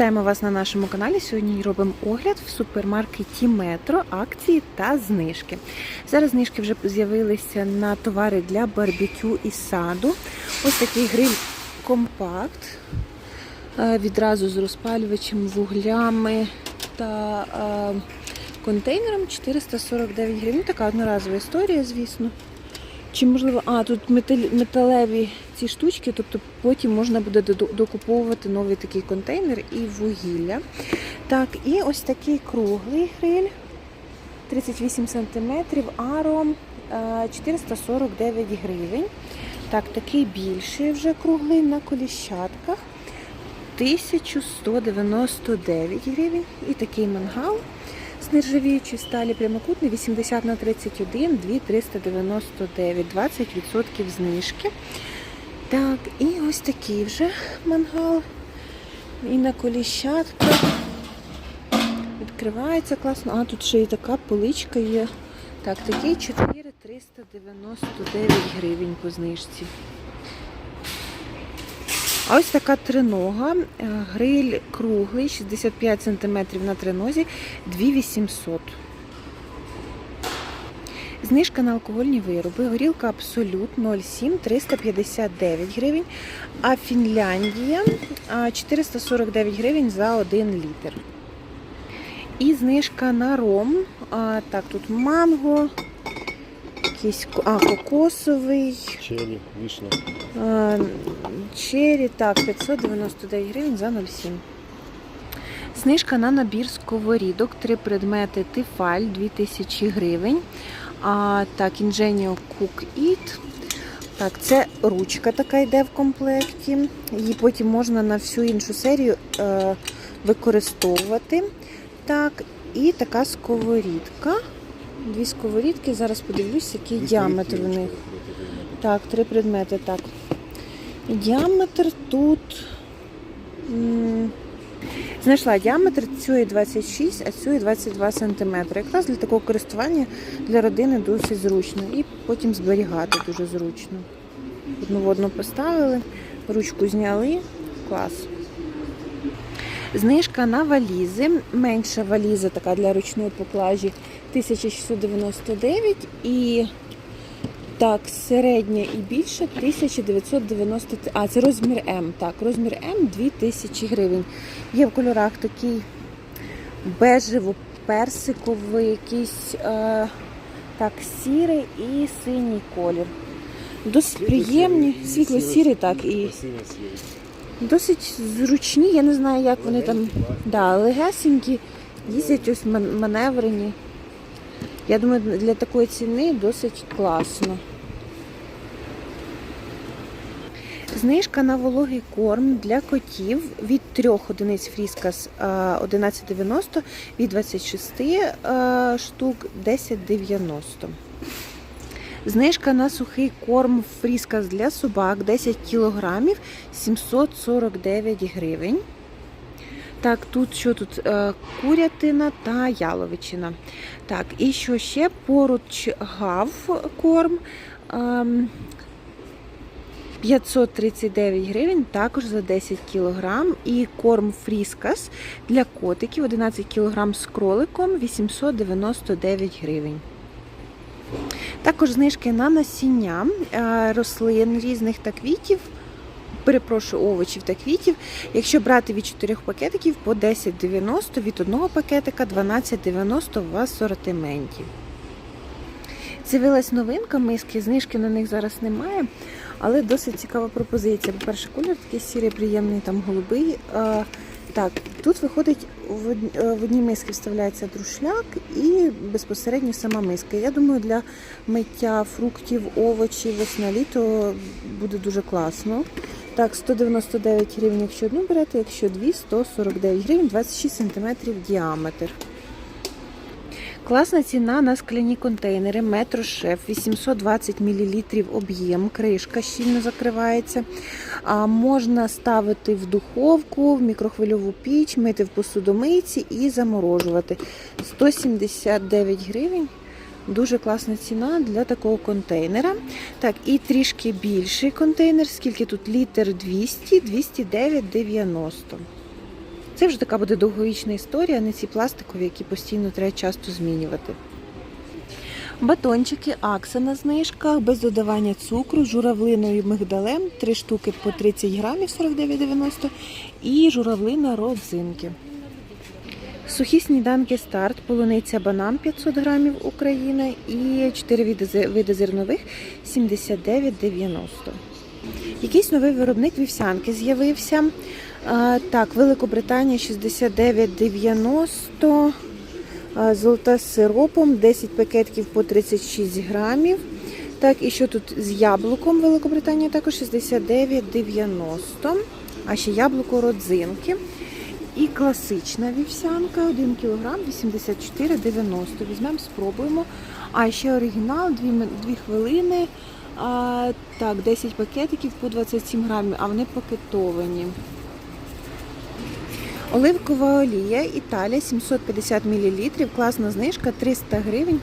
Вітаємо вас на нашому каналі. Сьогодні робимо огляд в супермаркеті Метро, акції та знижки. Зараз знижки вже з'явилися на товари для барбекю і саду. Ось такий гриль компакт. е, Відразу з розпалювачем, вуглями та е, контейнером 449 гривень. Така одноразова історія, звісно. Чи можливо, а тут метал- металеві ці штучки, тобто потім можна буде докуповувати новий такий контейнер і вугілля. Так, і ось такий круглий гриль 38 см, аро е, 449 гривень. Так, такий більший вже круглий на коліщатках 1199 гривень. І такий мангал нержавіючої сталі прямокутний 80 на 31, 2399, 20% знижки. Так, і ось такий вже мангал. І на коліщатках. Відкривається класно. А, тут ще і така поличка є. Так, такий 4399 гривень по знижці. А ось така тринога. Е, Гриль круглий, 65 см на тринозі, 2800. Знижка на алкогольні вироби. Горілка Абсолют 0,7 359 гривень. А Фінляндія 449 гривень за 1 літр. І знижка на ром. Так, тут манго, якийсь а, кокосовий. Черри, вишня. Е, Чері, так, 599 гривень за 0,7. Знижка на набір сковорідок. Три предмети Тифаль 2000 гривень. А, так, Ingenio Cook Eat. Так, це ручка така йде в комплекті. Її потім можна на всю іншу серію е, використовувати. Так, і така сковорідка. Дві сковорідки. Зараз подивлюсь, який діаметр у них. Так, три предмети, так. Діаметр тут. Знайшла діаметр цієї 26, а цієї 22 см. Якраз для такого користування для родини досить зручно. І потім зберігати дуже зручно. Одну в одну поставили, ручку зняли. Клас. Знижка на валізи. Менша валіза така для ручної поклажі 1699 і так, середня і більше 1990. А, це розмір М. Так, розмір М 2000 гривень. Є в кольорах такий бежево-персиковий, якийсь е, так, сірий і синій колір. Досить приємні, світло-сірий, так, і досить зручні. Я не знаю, як вони там да, легесенькі, їздять ось маневрені. Я думаю, для такої ціни досить класно. Знижка на вологий корм для котів від 3 одиниць фріскас е, 11,90, від 26 е, штук 10,90. Знижка на сухий корм фріскас для собак 10 кілограмів 749 гривень. Так, тут що тут? Е, Курятина та яловичина. Так, і що ще? Поруч гав корм. ем, 539 гривень також за 10 кілограм. І корм фріскас для котиків 11 кілограм з кроликом 899 гривень. Також знижки на насіння е, рослин різних та квітів. Перепрошую, овочів та квітів. Якщо брати від 4 пакетиків по 10,90, від одного пакетика 12,90 в асортименті. З'явилась новинка, миски, знижки на них зараз немає, але досить цікава пропозиція. По-перше, колір такий сірий, приємний, там голубий. Так, тут виходить в е, одній миски вставляється друшляк і безпосередньо сама миска. Я думаю, для миття фруктів, овочів, весна літо буде дуже класно. Так, 199 гривень, якщо одну берете, якщо дві, 149 гривень, 26 см діаметр. Класна ціна на скляні контейнери Метро Шеф 820 мл об'єм, кришка щільно закривається. А можна ставити в духовку, в мікрохвильову піч, мити в посудомийці і заморожувати. 179 гривень. Дуже класна ціна для такого контейнера. Так, і трішки більший контейнер, скільки тут літр 200, 209,90. Це вже така буде довговічна історія, а не ці пластикові, які постійно треба часто змінювати. Батончики Акса на знижках без додавання цукру, журавлиною мигдалем, 3 штуки по 30 грамів 49,90 і журавлина родзинки. Сухі сніданки старт, полуниця банан 500 грамів Україна і 4 види, зернових 79,90. Якийсь новий виробник вівсянки з'явився. Так, Великобританія 69,90. А, Золота з сиропом, 10 пакетків по 36 грамів. Так, і що тут з яблуком Великобританія також 69,90. А ще яблуко родзинки. І класична вівсянка 1 кг 84,90. Візьмемо, спробуємо. А ще оригінал 2, 2 хвилини. А, так, 10 пакетиків по 27 грамів, а вони пакетовані. Оливкова олія Італія 750 мл, класна знижка 300 гривень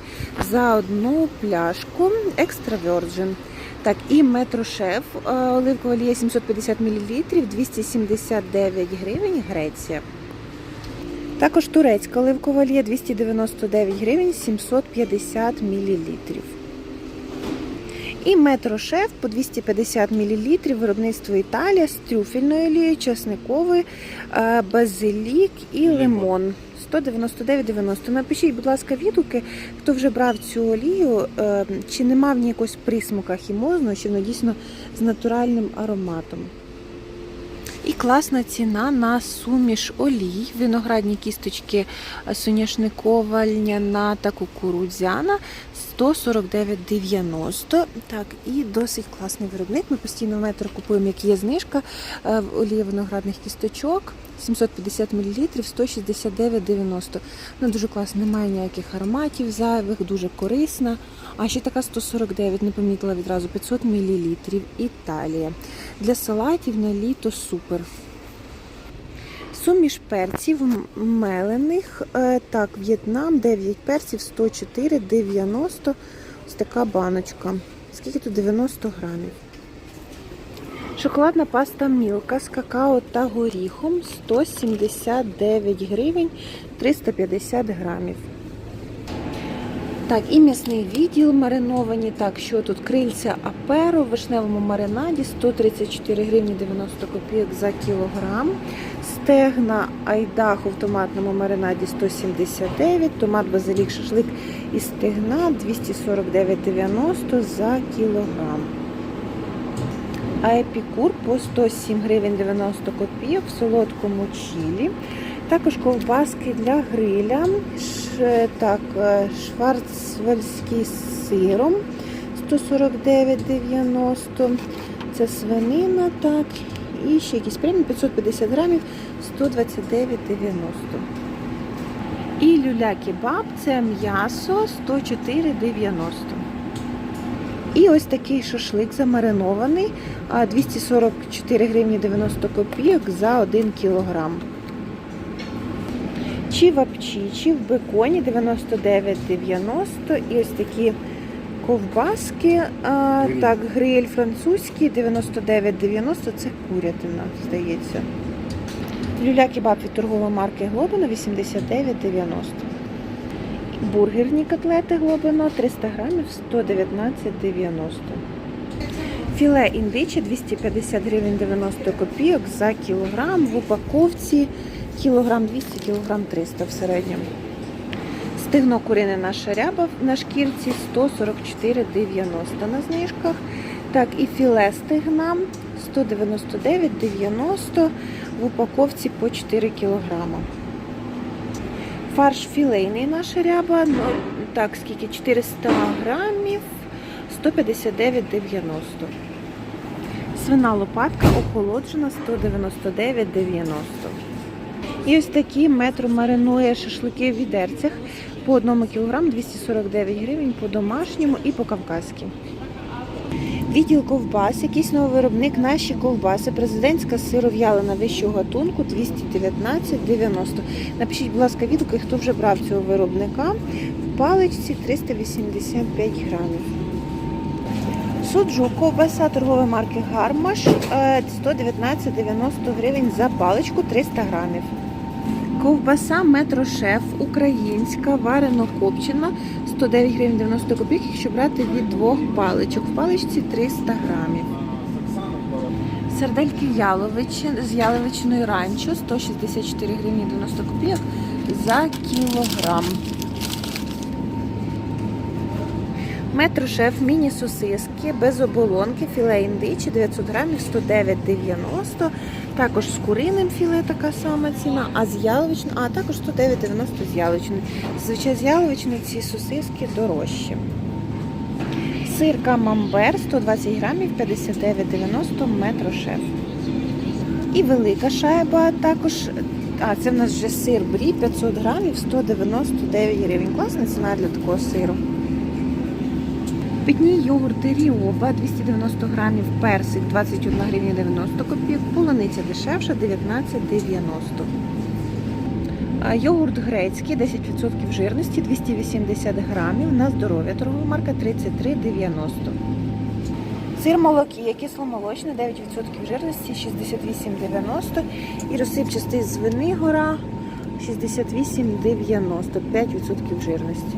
за одну пляшку Extra Virgin. Так, і метрошеф е, оливкова олія 750 мл 279 гривень Греція. Також турецька оливкова олія 299 гривень 750 мл. І метрошеф по 250 мл виробництво Італія з трюфельною олією, часниковою, е, базилік і лимон. 199,90. Напишіть, будь ласка, відгуки, хто вже брав цю олію, е, чи нема в ній якогось присмака хімозного, чи воно дійсно з натуральним ароматом. І класна ціна на суміш олій, виноградні кісточки е, соняшникова, льняна та кукурудзяна 149,90. Так, і досить класний виробник. Ми постійно в метро купуємо, як є знижка е, олія виноградних кісточок. 750 мл 169,90. Ну, дуже класно, немає ніяких ароматів зайвих, дуже корисна. А ще така 149, не помітила відразу 500 мл. Італія. Для салатів на літо супер. Суміш перців мелених. Е, Так, В'єтнам, 9 перців, 104,90. Ось така баночка. Скільки тут 90 грамів. Шоколадна паста Мілка з какао та горіхом 179 гривень 350 грамів. Так, і м'ясний відділ мариновані. Так, що тут? Крильця аперо в вишневому маринаді 134 гривні 90 копійок за кілограм. Стегна айдах в томатному маринаді 179, томат базилік шашлик і стегна 249,90 за кілограм. А епікур по 107 гривень 90 копійок в солодкому чілі. Також ковбаски для гриля. Так, е, шварцвальський з сиром 149,90. Це свинина, так. І ще якісь премії 550 грамів 129,90. І люля-кебаб це м'ясо 104,90. І ось такий шашлик замаринований, 244 гривні 90 копійок за 1 кілограм. Чи в апчі, чи в беконі 99,90 і ось такі ковбаски, а, так, гриль французький 99,90 це курятина, здається. Люля-кебаб від торгової марки Глобино 89,90. Бургерні котлети Глобино 300 грамів 119,90. Філе індичі 250 гривень 90 копійок за кілограм. В упаковці кілограм 200, кілограм 300 в середньому. Стегно курине наша ряба на шкірці 144,90 на знижках. Так, і філе стегна 199,90 в упаковці по 4 кілограма. Фарш філейний наша ряба, ну, так, скільки 400 грамів, 159,90. Свина лопатка охолоджена 199,90. І ось такі метро маринує шашлики в відерцях по 1 кг 249 гривень по домашньому і по кавказьки. Відділ ковбас, якийсь новий виробник, наші ковбаси, президентська сиров'ялина вищого гатунку 219,90. Напишіть, будь ласка, відгуки, хто вже брав цього виробника. В паличці 385 грамів. Суджу ковбаса торгової марки Гармаш е, 119,90 гривень за паличку 300 грамів. Ковбаса метрошеф українська, варено копчена 109 гривень 90 копійок, якщо брати від двох паличок. В паличці 300 грамів. Сердельки з яловичиною ранчо 164 гривні 90 копійок за кілограм. Метрошеф міні-сосиски без оболонки, філе індичі 900 грамів 109,90. Також з куриним філе така сама ціна, а з яловичною, а також 109,90 з яловичною. Зазвичай з яловичною ці сосиски дорожчі. Сир камамбер 120 грамів 59,90 метрошеф. І велика шайба також. А, це в нас вже сир брі 500 грамів 199 гривень. Класна ціна для такого сиру. Питні йогурти Ріоба 290 грамів, персик 21 гривня 90 копійок, полуниця дешевша 19,90. Йогурт грецький 10% жирності 280 грамів на здоров'я. Торгова марка 33,90. Сир молокі, кисломолочний, 9% жирності 68,90 і розсипчастий з Венигора 68,90, 5% жирності.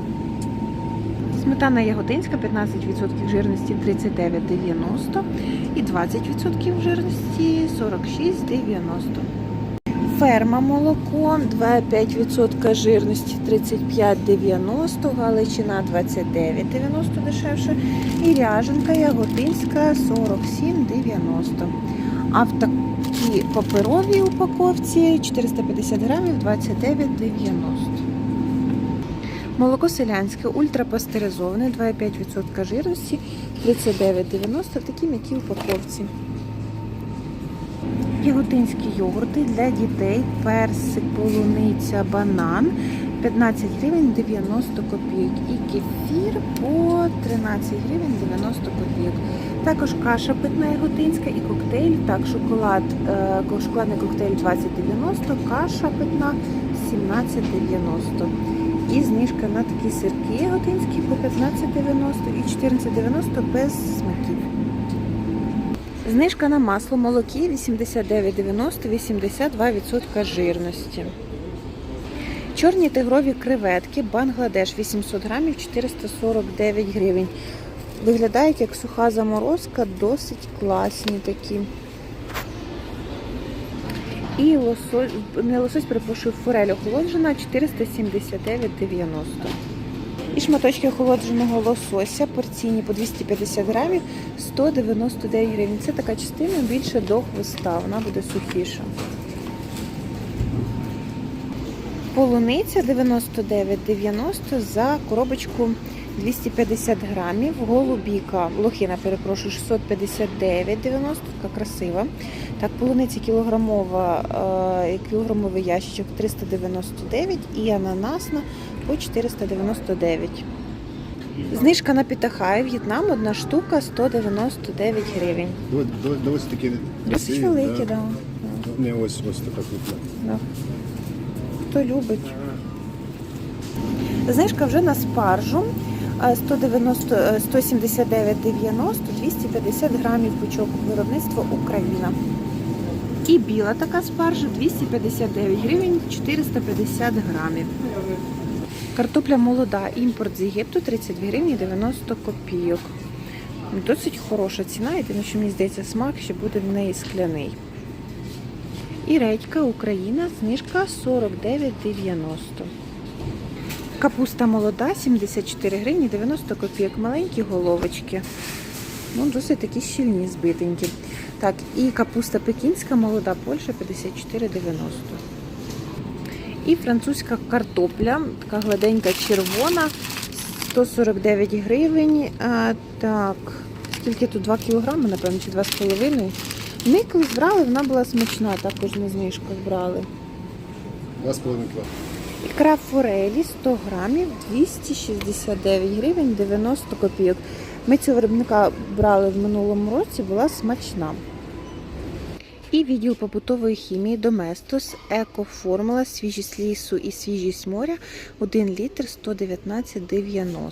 Сметана яготинська 15% жирності 39,90 і 20% жирності 46,90. Ферма молоко 2,5% жирності 35,90, галичина 29,90 дешевше. І ряженка яготинська 47,90. А в такій паперовій упаковці 450 грамів 29,90. Молоко селянське, ультрапастеризоване, 2,5% жирності, 39,90 в такій м'якій упаковці. Яготинські йогурти для дітей, персик, полуниця, банан 15 гривень 90 копійок. І кефір по 13 гривень 90 копійок. Також каша питна яготинська і коктейль. Так, шоколад, е, шоколадний коктейль 20,90, каша питна 17,90. І знижка на такі сирки яготинські по 15,90 і 14,90 без смаків. Знижка на масло молокі 89,90, 82% жирності. Чорні тигрові креветки Бангладеш 800 грамів 449 гривень. Виглядають як суха заморозка, досить класні такі. І лосось, не лосось, перепрошую, форель охолоджена 479,90. І шматочки охолодженого лосося порційні по 250 грамів 199 гривень. Це така частина більше до хвоста, вона буде сухіша. Полуниця 99,90 за коробочку 250 грамів. Голубіка, лохина, перепрошую, 659,90, така красива. Так, полуниця кілограмова, е, кілограмовий ящичок 399 і ананасна по 499. Знижка на Пітахай В'єтнам, одна штука 199 гривень. Давай, давай, давай ось такі Досить великі, да. Не ось ось така крупна. Хто любить. Знижка вже на спаржу. Е, 190, е, 179,90, 250 грамів пучок виробництва Україна. І біла така спаржа 259 гривень 450 грамів. Картопля молода, імпорт з Єгипту 32 гривні 90 копійок. Досить хороша ціна, єдине, що мені здається, смак ще буде в неї скляний. І редька Україна, знижка 49,90. Капуста молода 74 гривні 90 копійок. Маленькі головочки. Ну, досить такі щільні, збитенькі. Так, і капуста пекінська молода Польща 54,90. І французька картопля, така гладенька червона, 149 гривень. А, так, скільки тут 2 кілограми, напевно, чи 2,5. Ми колись брали, вона була смачна, також на знижках брали. Два з половиною форелі 100 грамів 269 гривень 90 копійок. Ми цього виробника брали в минулому році, була смачна. І відділ побутової хімії Доместос, екоформула, свіжість лісу і свіжість моря 1 літр 119,90.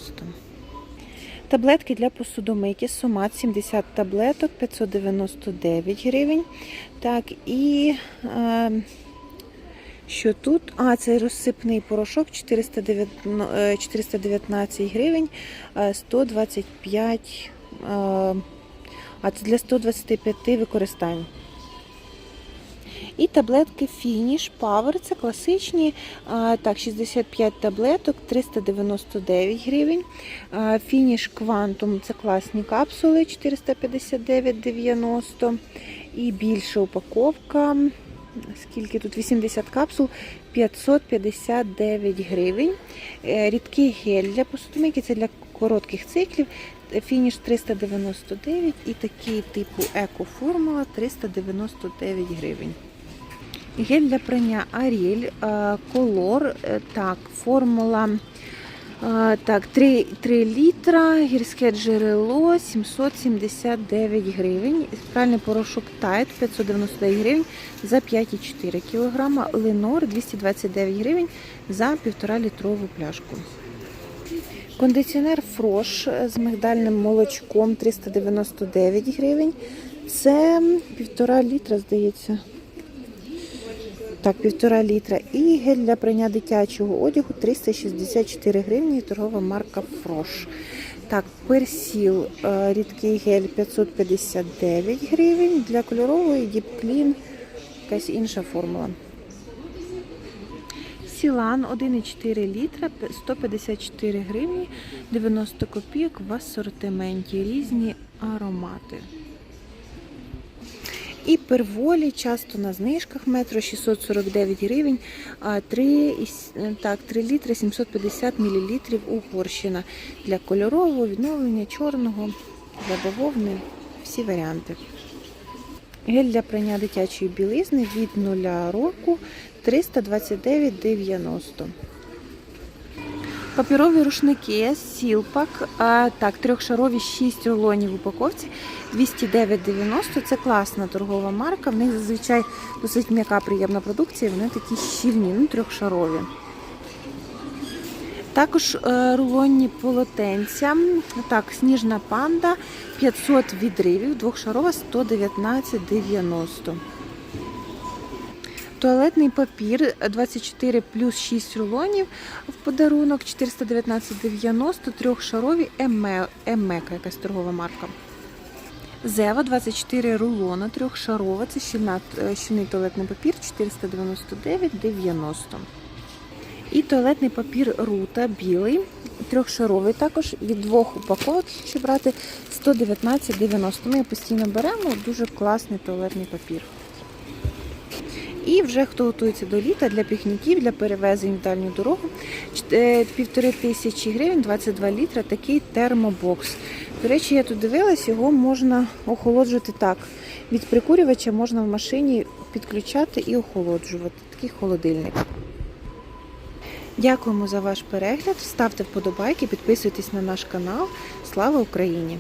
Таблетки для посудомийки Сомат 70 таблеток 599 гривень. Так, і е, Що тут? А, це розсипний порошок 409 е, 419 гривень, е, 125, е, а це для 125 використань. І таблетки Finish Power, це класичні, так, 65 таблеток, 399 гривень. Finish Quantum це класні капсули, 459,90. І більша упаковка, скільки тут, 80 капсул, 559 гривень. Е, Рідкий гель для посудомийки, це для коротких циклів. Фініш 399 і такий типу еко-формула 399 гривень. Гель для прання Аріль, колор, е, так, формула е, так, 3, 3 літра, гірське джерело 779 гривень, спральний порошок Тайт 599 гривень за 5,4 кг, Ленор 229 гривень за 1,5 літрову пляшку. Кондиціонер Фрош з мигдальним молочком 399 гривень. Це півтора літра, здається. Так, півтора літра. І гель для прання дитячого одягу 364 гривні, торгова марка Фрош. Так, персіл, е, рідкий гель 559 гривень. Для кольорової Clean якась інша формула. Сілан 1,4 літра, 154 гривні, 90 копійок в асортименті, різні аромати. І перволі часто на знижках метро 649 гривень, а 3, так, 3 літри 750 мл Угорщина для кольорового, відновлення чорного, для бавовни, всі варіанти. Гель для прання дитячої білизни від 0 року 329,90. Паперові рушники Сілпак, так, трьохшарові 6 рулонів в упаковці 209,90. Це класна торгова марка. В них зазвичай досить м'яка приємна продукція. Вони такі щільні, ну трьохшарові. Також е, рулонні полотенця. Так, сніжна панда 500 відривів, двохшарова 119,90. Туалетний папір 24 плюс 6 рулонів в подарунок 419,90, трьохшарові Еме- Емека, якась торгова марка. Зева 24 рулона, трьохшарова, це е, щільний туалетний папір 499,90. І туалетний папір Рута білий, трьохшаровий також від двох упаковок, якщо брати 119,90. Ми постійно беремо, дуже класний туалетний папір. І вже хто готується до літа для пікніків, для перевезень в дальню дорогу. е, Півтори тисячі гривень, 22 літра, такий термобокс. До речі, я тут дивилась, його можна охолоджувати так. Від прикурювача можна в машині підключати і охолоджувати. Такий холодильник. Дякуємо за ваш перегляд. Ставте вподобайки, підписуйтесь на наш канал. Слава Україні!